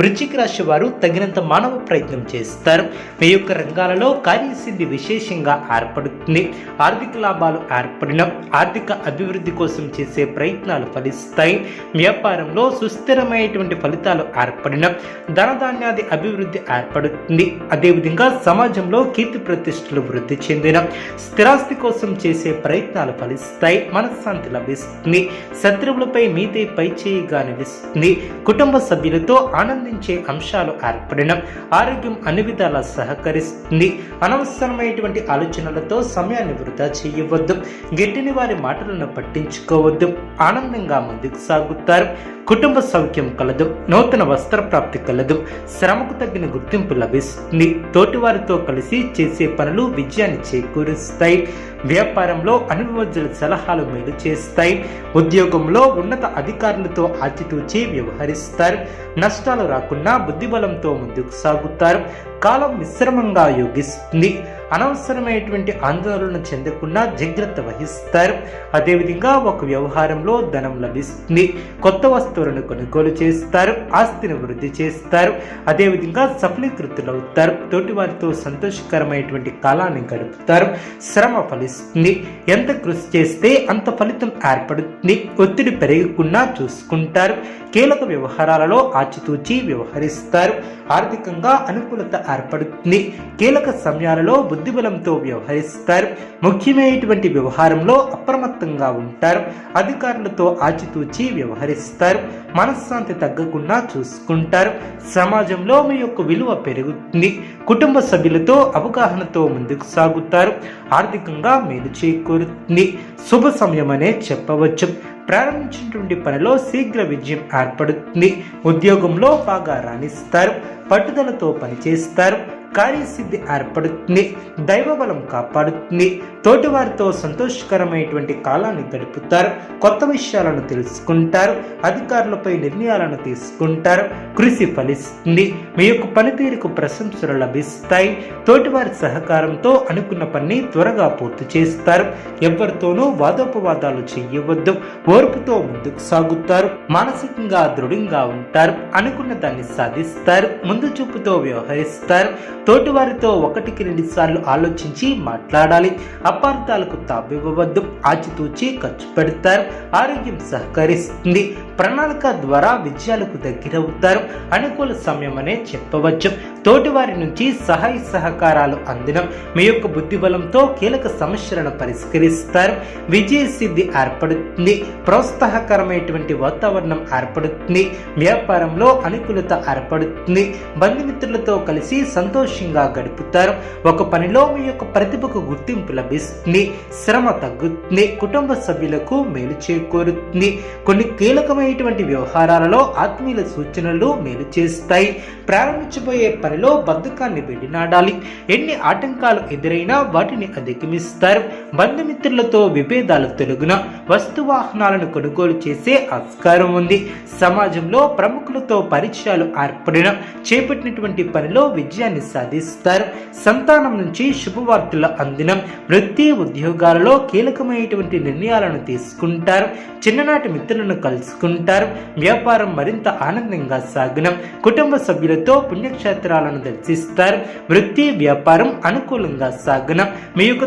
వృశ్చిక రాశి వారు తగినంత మానవ ప్రయత్నం చేస్తారు. మీ యొక్క రంగాలలో కార్యసిద్ధి విశేషంగా ఏర్పడుతుంది. ఆర్థిక లాభాలు ఏర్పడిన ఆర్థిక అభివృద్ధి కోసం చేసే ప్రయత్నాలు ఫలిస్తాయి. వ్యాపారంలో సుస్థిరమైనటువంటి ఫలితాలు ఏర్పడిన ధనధాన్యాది అభివృద్ధి ఏర్పడుతుంది. అదేవిధంగా సమాజంలో కీర్తి ప్రతిష్టలు వృద్ధి చెందిన స్థిరాస్తి కోసం చేసే ప్రయత్నాలు ఫలిస్తాయి. మనశ్శాంతి లభిస్తుంది. శత్రువులపై మీదే పై చేయిగా నిలుస్తుంది కుటుంబ సభ్యులతో ఆనందించే అంశాలు ఏర్పడిన ఆరోగ్యం అన్ని విధాలా సహకరిస్తుంది. అనవసరమైనటువంటి ఆలోచనలతో సమయాన్ని వృధా చేయవద్దు. గిట్టిని వారి మాటలను పట్టించుకోవద్దు. ఆనందంగా ముందుకు సాగుతారు. కుటుంబ సౌఖ్యం కలదు. నూతన వస్త్ర ప్రాప్తి కలదు. శ్రమకు తగిన గుర్తింపు లభిస్తుంది. తోటివారితో కలిసి చేసే పనులు విజయాన్ని చేకూరుస్తాయి. వ్యాపారంలో అనుభవజ్ఞుల సలహాలు మేలు చేస్తాయి. ఉద్యోగంలో ఉన్నత అధికారులతో ఆచితూచి వ్యవహరిస్తారు. నష్టాలు రాకుండా బుద్ధిబలంతో ముందుకు సాగుతారు. కాలం మిశ్రమంగా యోగిస్తుంది. అనవసరమైనటువంటి ఆందోళన చెందకుండా జాగ్రత్త వహిస్తారు. అదేవిధంగా ఒక వ్యవహారంలో ధనం లభిస్తుంది. కొత్త వస్తువులను కొనుగోలు చేస్తారు. ఆస్తిని వృద్ధి చేస్తారు. అదేవిధంగా సఫలీకృతులవుతారు. తోటి వారితో సంతోషకరమైనటువంటి కాలాన్ని గడుపుతారు. శ్రమ ఫలిస్తుంది. ఎంత కృషి చేస్తే అంత ఫలితం ఏర్పడుతుంది. ఒత్తిడి పెరగకుండా చూసుకుంటారు. కీలక వ్యవహారాలలో ఆచితూచి వ్యవహరిస్తారు. ఆర్థికంగా అనుకూలత ఏర్పడుతుంది. కీలక సమయాలలో బుద్ధిబలంతో వ్యవహరిస్తారు. ముఖ్యమైనటువంటి వ్యవహారంలో అప్రమత్తంగా ఉంటారు. అధికారులతో ఆచితూచి వ్యవహరిస్తారు. మనశ్శాంతి తగ్గకుండా చూసుకుంటారు. సమాజంలో మీ యొక్క విలువ పెరుగుతుంది. కుటుంబ సభ్యులతో అవగాహనతో ముందుకు సాగుతారు. ఆర్థికంగా మేలు చేకూరుతుంది. శుభ సమయం అనే చెప్పవచ్చు. ప్రారంభించినటువంటి పనిలో శీఘ్ర విజయం ఏర్పడుతుంది. ఉద్యోగంలో బాగా రాణిస్తారు. పట్టుదలతో పనిచేస్తారు. కార్యసిద్ధి ఏర్పడుతుంది. దైవబలం కాపాడుతుంది. తోటివారితో సంతోషకరమైనటువంటి కాలాన్ని గడుపుతారు. కొత్త విషయాలను తెలుసుకుంటారు. అధికారులపై నిర్ణయాలను తీసుకుంటారు. కృషి ఫలిస్తుంది. మీ యొక్క పనితీరుకు ప్రశంసలు లభిస్తాయి. తోటివారి సహకారంతో అనుకున్న పని త్వరగా పూర్తి చేస్తారు. ఎవరితోనూ వాదోపవాదాలు చేయవద్దు. ఓర్పుతో ముందుకు సాగుతారు. మానసికంగా దృఢంగా ఉంటారు. అనుకున్న దాన్ని సాధిస్తారు. ముందు చూపుతో వ్యవహరిస్తారు. తోటివారితో ఒకటికి రెండు సార్లు ఆలోచించి మాట్లాడాలి. అపార్థాలకు తావివ్వవద్దు. ఆచితూచి ఖర్చు పెడతారు. ఆరోగ్యం సహకరిస్తుంది. ప్రణాళిక ద్వారా విజయాలకు దగ్గరవుతారు. అనుకూల సమయం అనే చెప్పవచ్చు. తోటివారి నుంచి సహాయ సహకారాలు అందినం. మీ యొక్క బుద్ధిబలంతో కీలక సమస్యలను పరిష్కరిస్తారు. విజయ సిద్ధి ఏర్పడుతుంది. ప్రోత్సాహకరమైనటువంటి వాతావరణం ఏర్పడుతుంది. వ్యాపారంలో అనుకూలత ఏర్పడుతుంది. బంధుమిత్రులతో కలిసి సంతోషంగా గడుపుతారు. ఒక పనిలో మీ యొక్క ప్రతిభకు గుర్తింపు లభిస్తుంది. శ్రమ తగ్గుతుంది. కుటుంబ సభ్యులకు మేలు చేకూరుతుంది. కొన్ని కీలకమైనటువంటి వ్యవహారాలలో ఆత్మీయుల సూచనలు మేలు చేస్తాయి. ప్రారంభించబోయే పనిలో బద్ధకాన్ని విడినాడాలి ఎన్ని ఆటంకాలు ఎదురైనా వాటిని అధిగమిస్తారు. బంధుమిత్రులతో విభేదాలు తొలగున వస్తు వాహనాలను కొనుగోలు చేసే ఆస్కారం ఉంది. సమాజంలో ప్రముఖులతో పరిచయాలు ఏర్పడిన చేపట్టినటువంటి పనిలో విజయాన్ని సాధిస్తారు. సంతానం నుంచి శుభవార్తలు అందినం. వృత్తి ఉద్యోగాలలో కీలకమైనటువంటి నిర్ణయాలను తీసుకుంటారు. చిన్ననాటి మిత్రులను కలుసుకుంటారు. వ్యాపారం మరింత ఆనందంగా సాగనం. కుటుంబ సభ్యులతో పుణ్యక్షేత్రాలను దర్శిస్తారు. వృత్తి వ్యాపారం అనుకూలంగా సాగనం. మీ యొక్క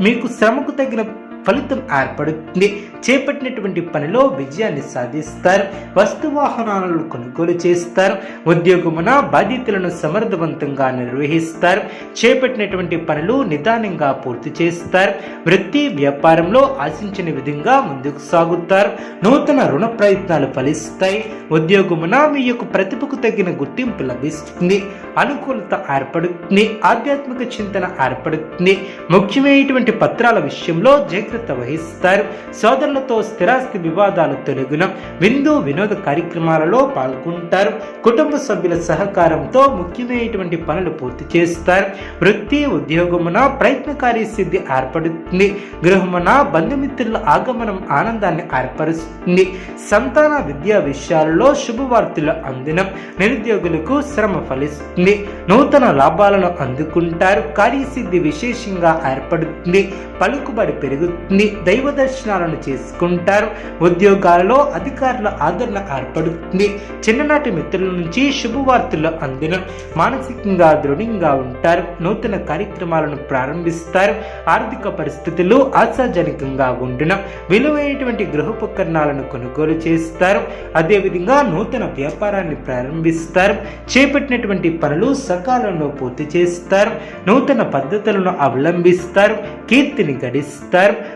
మీకు శ్రమకు తగిన ఫలితం ఏర్పడుతుంది. చేపట్టినటువంటి పనిలో విజయాన్ని సాధిస్తారు. వస్తు వాహనాలను కొనుగోలు చేస్తారు. ఉద్యోగమున బాధ్యతలను సమర్థవంతంగా నిర్వహిస్తారు. చేపట్టినటువంటి పనులు నిదానంగా పూర్తి చేస్తారు. వృత్తి వ్యాపారంలో ఆశించిన విధంగా ముందుకు సాగుతారు. నూతన రుణ ప్రయత్నాలు ఫలిస్తాయి. ఉద్యోగమున మీ యొక్క ప్రతిభకు తగిన గుర్తింపు లభిస్తుంది. అనుకూలత ఏర్పడుతుంది. ఆధ్యాత్మిక చింతన ఏర్పడుతుంది. ముఖ్యమైనటువంటి పత్రాల విషయంలో జాగ్రత్త వహిస్తారు. సోదరులతో స్థిరాస్తి వివాదాలు తొలగిన విందు వినోద కార్యక్రమాలలో పాల్గొంటారు. కుటుంబ సభ్యుల సహకారంతో ముఖ్యమైనటువంటి పనులు పూర్తి చేస్తారు. వృత్తి ఉద్యోగమున ప్రయత్నకారి సిద్ధి ఏర్పడుతుంది. గృహమున బంధుమిత్రుల ఆగమనం ఆనందాన్ని ఏర్పరుస్తుంది. సంతాన విద్యా విషయాలలో శుభవార్తలు అందినం నిరుద్యోగులకు శ్రమ ఫలిస్తుంది. నూతన లాభాలను అందుకుంటారు. కార్యసిద్ధి విశేషంగా ఏర్పడుతుంది. పలుకుబడి పెరుగుతుంది. దైవ దర్శనాలను చేసుకుంటారు. ఉద్యోగాలలో అధికారుల ఆదరణ ఏర్పడుతుంది. చిన్ననాటి మిత్రుల నుంచి శుభవార్తలు అందిన మానసికంగా దృఢంగా ఉంటారు. నూతన కార్యక్రమాలను ప్రారంభిస్తారు. ఆర్థిక పరిస్థితులు ఆశాజనకంగా ఉండిన విలువైనటువంటి గృహోపకరణాలను కొనుగోలు చేస్తారు. అదేవిధంగా నూతన వ్యాపారాన్ని ప్రారంభిస్తారు. చేపట్టినటువంటి పనులు సకాలంలో పూర్తి చేస్తారు. నూతన పద్ధతులను అవలంబిస్తారు. కీర్తిని గడిస్తారు.